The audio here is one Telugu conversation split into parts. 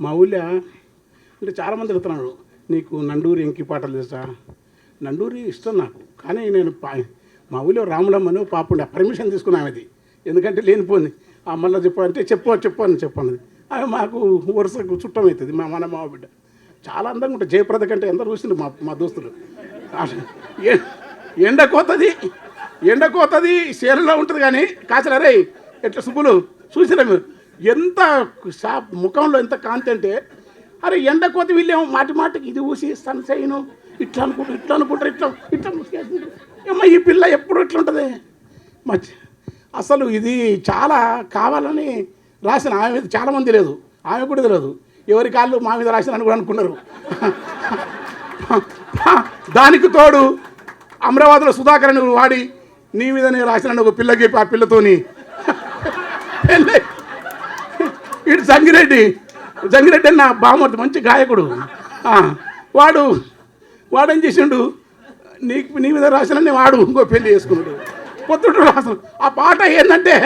మా ఊళ్ళో అంటే చాలామంది అడుగుతున్నాడు నీకు నండూరి ఎంకి పాటలు తెలుసా? నండూరి ఇష్టం నాకు కానీ నేను పా- మా ఊళ్ళో రాములమ్మను పాపండి పర్మిషన్ తీసుకున్నాను అది ఎందుకంటే లేనిపోయింది. ఆ మళ్ళీ చెప్పాలంటే చెప్పు చెప్పు అని చెప్పన్నది. అవి మాకు వరుసకు చుట్టం అవుతుంది మా మన మా బిడ్డ. చాలా అందంగా ఉంటుంది. జయప్రద కంటే ఎంత చూసిండ్రు మా మా దోస్తులు. ఎండ కోతది ఎండ కోతది సేలలో ఉంటుంది కానీ కాచలరే ఎట్లా సుబ్బులు చూసిరా మీరు? ఎంత షాప్ ముఖంలో ఎంత కాంతి అంటే అరే ఎండ కోత వీళ్ళేమో మాటి మాటికి ఇది ఊసి సన్ సైను ఇట్లా అనుకుంటారు ఇట్లా అనుకుంటారు ఇట్లా ఇట్లా ముసుగేసుకుంటారు. ఏమ్మా ఈ పిల్ల ఎప్పుడు ఇట్లా ఉంటుంది మధ్య అసలు ఇది చాలా కావాలని రాసిన ఆమె మీద చాలామంది లేదు ఆమె కూడా తెలియదు ఎవరి కాళ్ళు మా మీద రాసిన కూడా అనుకున్నారు దానికి తోడు అమరావతిలో సుధాకర్ వాడి నీ మీదనే రాసిన ఒక పిల్లకి ఆ పిల్లతోని పెళ్ళి. జంగిరెడ్డి జంగిరెడ్డి అన్న బామర్ది మంచి గాయకుడు. వాడు వాడేం చేసిండు? నీ నీ మీద రాసినని వాడు ఇంకో పెళ్ళి చేసుకున్నాడు. పొద్దుడు రాసిన ఆ పాట ఏంటంటే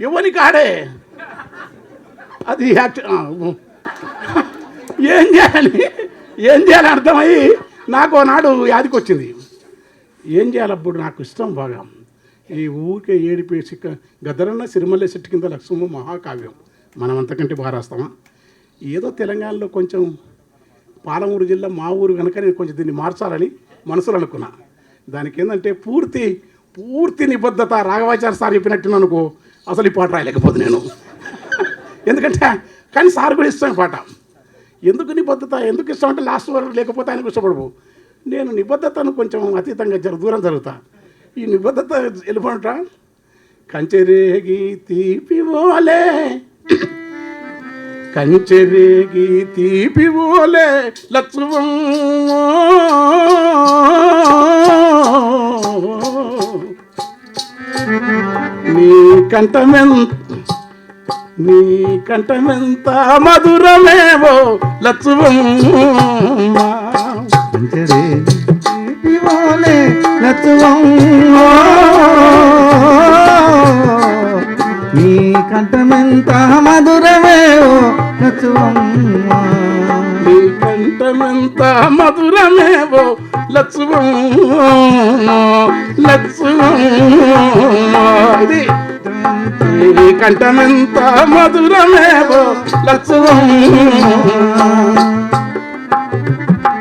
ఎవరి కాడే? అది యాక్చు ఏం చేయాలి? ఏం చేయాలి అర్థమయ్యి నాకు నాడు యాదికి వచ్చింది ఏం చేయాలి అప్పుడు? నాకు ఇష్టం బాగా. ఈ ఊరికే ఏడిపేసి గదరన్న సిరిమల్లె చెట్టు కింద లక్ష్మ మహాకావ్యం. మనం అంతకంటే బాగా రాస్తామా? ఏదో తెలంగాణలో కొంచెం పాలమూరు జిల్లా మా ఊరు కనుక నేను కొంచెం దీన్ని మార్చాలని మనసులో అనుకున్నా. దానికి ఏంటంటే పూర్తి పూర్తి నిబద్ధత రాఘవాచార్య సార్ చెప్పినట్టు అనుకో అసలు ఈ పాట రాయలేకపోతే నేను. ఎందుకంటే కానీ సార్ కూడా ఇష్టం పాట. ఎందుకు నిబద్ధత ఎందుకు ఇష్టం అంటే లాస్ట్ వరకు లేకపోతే ఆయనకు ఇష్టపడవు. నేను నిబద్ధతను కొంచెం అతీతంగా జర దూరం జరుగుతా. ఈ నిబద్ధత వెళ్ళిపోంటా కంచెరేగి తీపివోలే కంచెరేగి తీపివోలే లక్ష్మం నీ కంఠమెంత నీ కంఠమెంత మధురమేవో లక్ష్మమ్మ కంచెరేగి తీపి లత్వం నీ కంఠమెంత మధురమేవో లత్వం నీ కంఠమెంత మధురమేవో లక్ష్మమ్మ లక్ష్మమ్మ ఇది నీ కంఠమెంత మధురమేవో లక్ష్మమ్మ